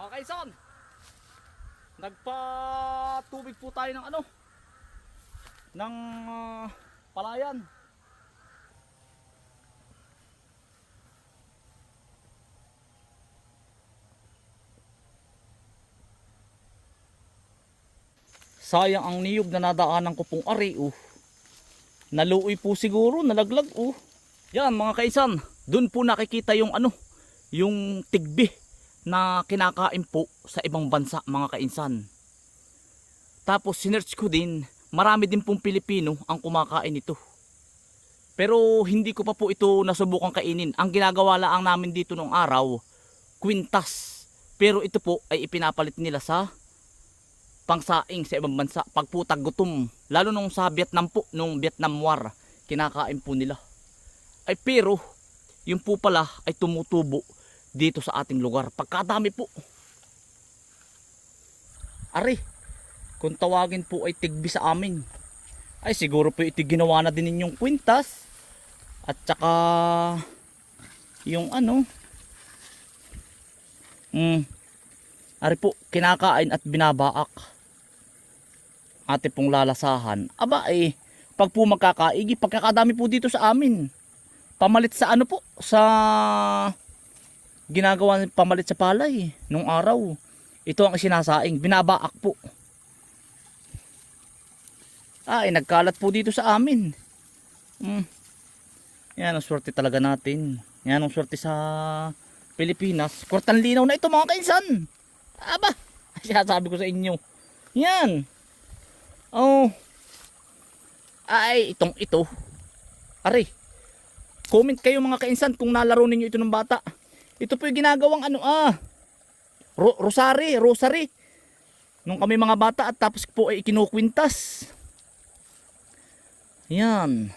Mga kaisan, nagpa-tubig po tayo ng ano, ng ah, palayan. Sayang ang niyog na nadaanan ko pong ari oh. Naluoy po siguro, nalaglag oh. Yan mga kaisan, dun po nakikita yung ano, yung tigbi na kinakain po sa ibang bansa mga kainsan. Tapos sinearch ko din, marami din pong Pilipino ang kumakain ito. Pero hindi ko pa po ito nasubukan kainin. Ang ginagawa lang namin dito nung araw, kwintas. Pero ito po ay ipinapalit nila sa pangsaing sa ibang bansa. Pagputag gutom. Lalo nung sa Vietnam po, nung Vietnam War, kinakain po nila. Ay pero, yung po pala ay tumutubo dito sa ating lugar. Pagkadami po. Ari, kung tawagin po ay tigbi sa amin. Ay siguro po ito ginawa na din ninyong kwintas. At saka yung ano. Hmm. Ari po, kinakain at binabaak. Ate pong lalasahan. Aba eh, pag po magkakaigi, pagkakadami po dito sa amin. Pamalit sa ano po, sa ginagawa ng pamalit sa palay nung araw. Ito ang sinasaing, binabaak po. Ay, nagkalat po dito sa amin. Hmm. Yan ang swerte talaga natin. Yan ang swerte sa Pilipinas. Kwartan linaw na ito mga kainsan. Aba, sinasabi ko sa inyo. Yan. Oh. Ay, itong ito. Ari. Comment kayo mga kainsan kung nalaro ninyo ito ng bata. Ito po yung ginagawang ano ah. Ro rosary, rosary. Nung kami mga bata at tapos po ay ikinukwintas. Yan.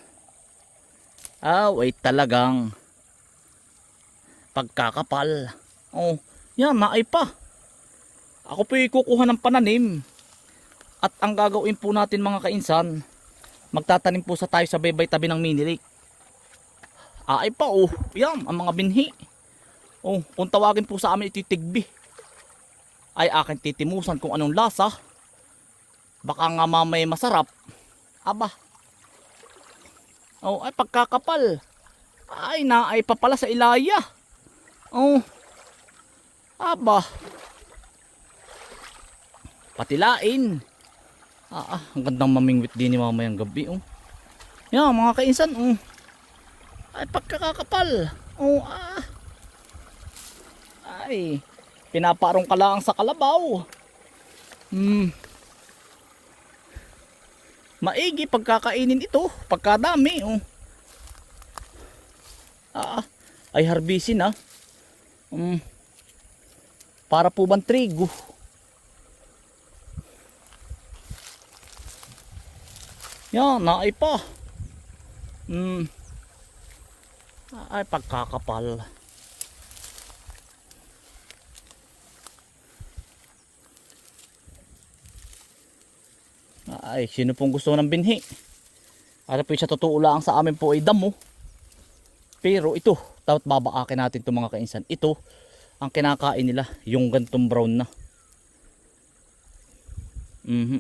Ah, wait talagang pagkakapal. Oh, yan, maay pa. Ako po kukuha ng pananim. At ang gagawin po natin mga kainsan, magtatanim po sa tayo sa baybay tabi ng mini lake. Ay pa oh, yan, ang mga binhi. Oh, kung tawagin po sa amin ito yung tigbi. Ay akin titimusan kung anong lasa. Baka nga mamay masarap. Aba. Oh, ay pagkakapal. Ay naay pa pala sa ilaya. Oh. Aba. Patilain. Ah, ah, ang gandang mamingwit din ni mamayang gabi. Oh. Yan, mga kainsan. Oh. Ay, pagkakakapal. Oh, ah. Ay, pinaparong ka lang sa kalabaw. Hmm. Maigi pagkakainin ito, pagkadami. Oh. Ah, ah. ay harbisin ah. Hmm. Para po bang trigo? Yan, naay pa. Hmm. Ay, pagkakapal. Ay, sino pong gusto ng binhi? Ano po sa totoo lang sa amin po ay damo. Pero ito, dapat babaakin natin itong mga kainsan. Ito, ang kinakain nila, yung gantong brown na. Mhm.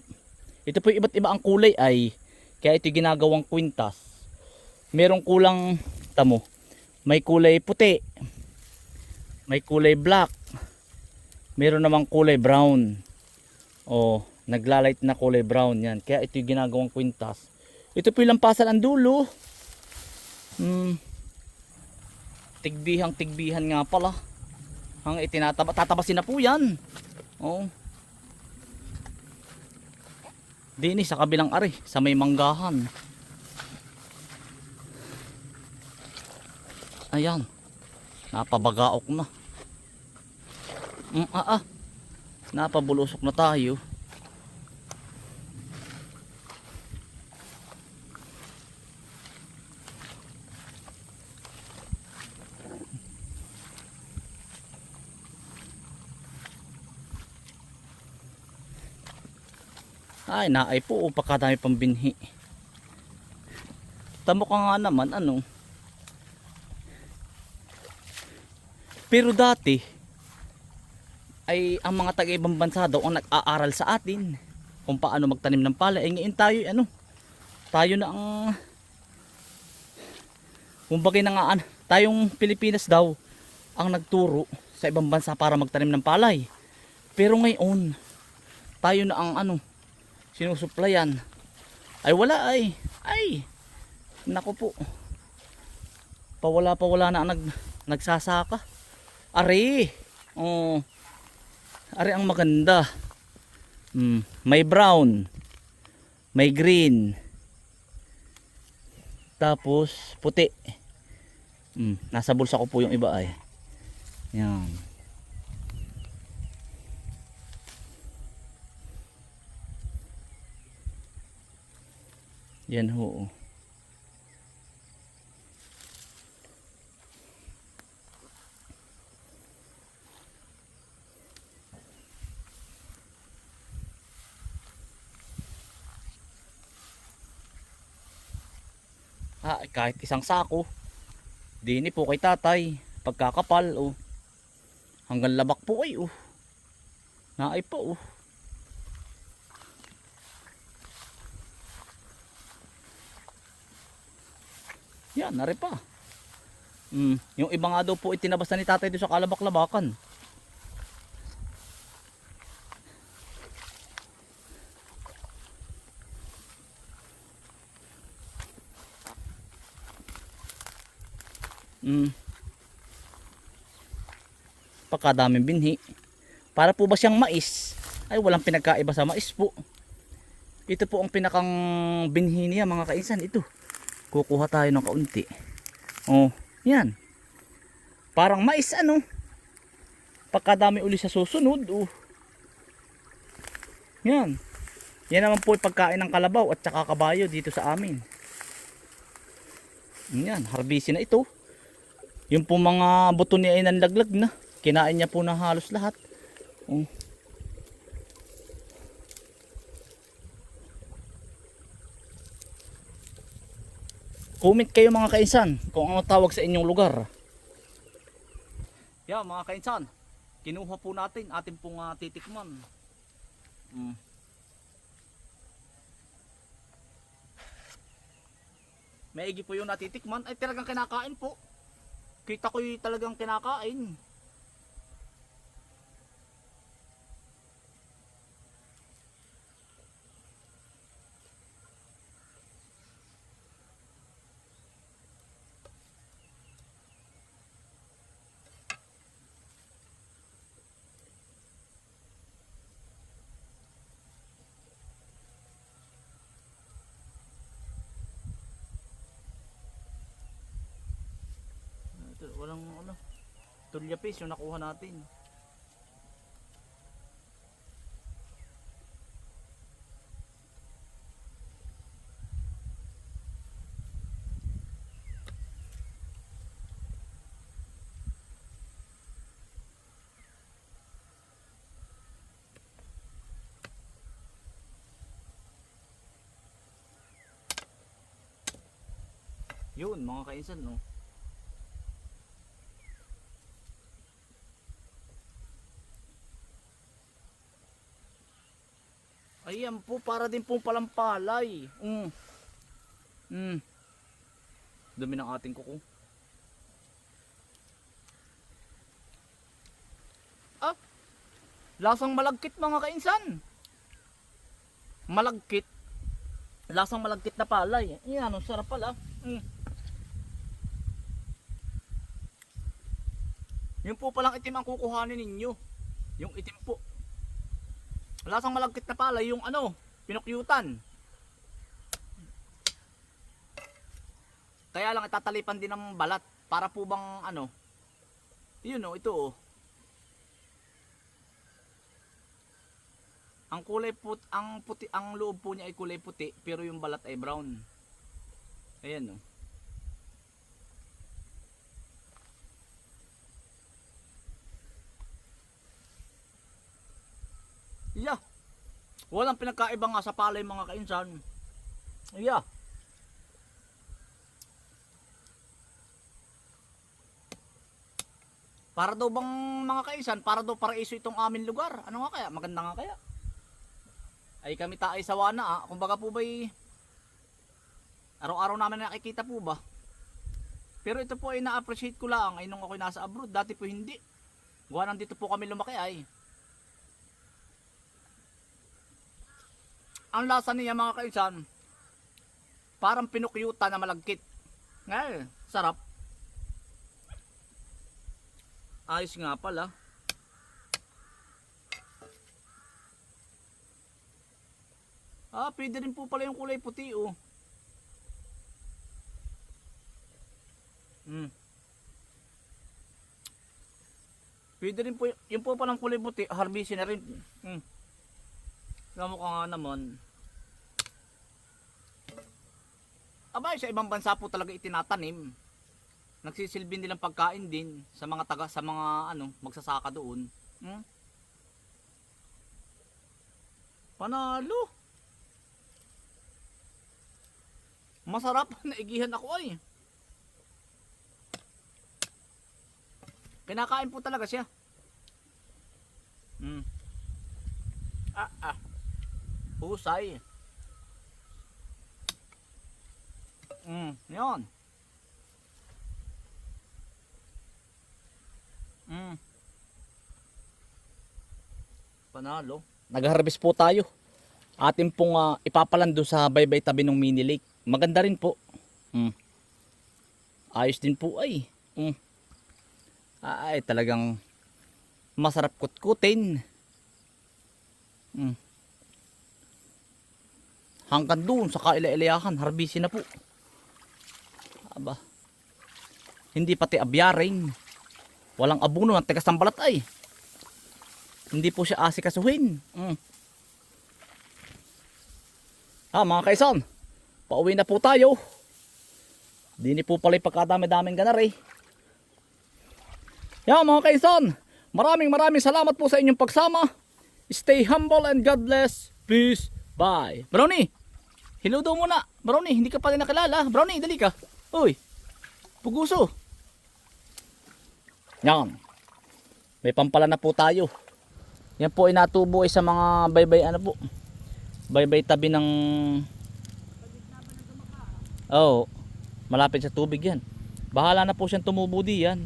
Ito po iba't iba ang kulay ay, kaya ito ginagawang kwintas. Merong kulang, tamo, may kulay puti, may kulay black, meron namang kulay brown. O, naglalight na kulay brown yan. Kaya ito yung ginagawang kwintas. Ito po yung lampasan ang dulo. Hmm. Tigbihang tigbihan nga pala. Ang itinataba, tatabasin na po yan. Oh. Dini sa kabilang ari, sa may manggahan. Ayan. Napabagaok na. Mm, ah, ah. Napabulusok na tayo. Ay, naay po. Pagkadami pang binhi. Tamo ka nga naman, ano. Pero dati, ay ang mga taga-ibang bansa daw ang nag-aaral sa atin kung paano magtanim ng palay. Eh ngayon tayo, ano, tayo na ang kumbaga na nga, tayong Pilipinas daw ang nagturo sa ibang bansa para magtanim ng palay. Pero ngayon, tayo na ang ano, sinusuplayan. Ay wala ay, ay, nako po. Pawala pawala na nag, nagsasaka. Ari, oh, ari ang maganda. Mm, may brown, may green, tapos puti. Mm, nasa bulsa ko po yung iba ay. Yan. Yan ho. oh. Ah, kahit isang sako. Dini po kay tatay. Pagkakapal, oh. Hanggang labak po ay, oh. Naay pa, oh. Nari pa. Mm, yung iba nga daw po itinabas na ni tatay doon sa kalabak-labakan. Mm. Pagkadaming binhi. Para po ba siyang mais? Ay walang pinagkaiba sa mais po. Ito po ang pinakang binhi niya mga kainsan. Ito. Kukuha tayo ng kaunti. Oh, yan. Parang mais ano. Pagkadami uli sa susunod. Oh. Yan. Yan naman po pagkain ng kalabaw at saka kabayo dito sa amin. Yan, harbisi na ito. Yung po mga buto niya ay nanlaglag na. Kinain niya po na halos lahat. Oh. Comment kayo mga kainsan kung ano tawag sa inyong lugar. Yeah, mga kainsan. Kinuha po natin ating pong ah, titikman. Mm. Maigi po yung natitikman ay talagang kinakain po. Kita ko yung talagang kinakain. Walang ano. Tulya paste yung nakuha natin. Yun mga kainsan no. Ayan po, para din pong palampalay. Mm. Mm. Dumi ng ating kuko. Ah, lasang malagkit mga kainsan. Malagkit. Lasang malagkit na palay. Ayan, ang sarap pala. Mm. Yung po palang itim ang kukuhanin ninyo. Yung itim po. Lasang malagkit na pala yung ano, pinukyutan. Kaya lang itatalipan din ng balat para po bang ano. Yun oh, ito oh. Ang kulay put ang puti ang loob po niya ay kulay puti pero yung balat ay brown. Ayan oh. Yeah. Walang pinagkaiba nga sa palay mga kainsan. Yeah. Para daw bang mga kaisan, para daw paraiso itong amin lugar. Ano nga kaya? Maganda nga kaya. Ay kami taay sa wana ah. Kumbaga po ba'y araw-araw namin nakikita po ba? Pero ito po ay na-appreciate ko lang ay nung ako'y nasa abroad. Dati po hindi. Gawa nandito po kami lumaki ay. Ang lasa niya mga kaisan, parang pinukyuta na malagkit. Ngayon, sarap. Ayos nga pala. Ah, pwede rin po pala yung kulay puti oh. Hmm. Pwede rin po, yung po palang kulay puti, harbisin na rin. Hmm. Alam mo ka nga naman. Aba, sa ibang bansa po talaga itinatanim. Nagsisilbi nilang pagkain din sa mga taga sa mga ano, magsasaka doon. Hmm? Panalo. Masarap, naigihan ako ay. Kinakain po talaga siya. Hmm. Ah, ah. Husay. Hmm, yun. Hmm. Panalo. Nag-harvest po tayo. Atin pong ah, ipapalando sa baybay tabi ng mini lake. Maganda rin po. Hmm. Ayos din po ay. Hmm. Ay, talagang masarap kutkutin. Hmm. Hanggang doon sa kaila-ilayahan, harbisin na po. Aba. Hindi pati abyaring. Walang abuno ng tigas ng balat ay. Hindi po siya asikasuhin. Mm. Ah, mga kaisan. Pauwi na po tayo. Dini po pala pagkadami-daming ganar eh. Yan mga kaisan. Maraming maraming salamat po sa inyong pagsama. Stay humble and God bless. Peace. Bye. Brownie. Hello daw muna. Brownie, hindi ka pala nakilala. Brownie, dali ka. Uy. Puguso. Yan. May pampala na po tayo. Yan po ay natubo ay sa mga baybay ano po. Baybay tabi ng Oh, malapit sa tubig yan. Bahala na po siyang tumubo di yan.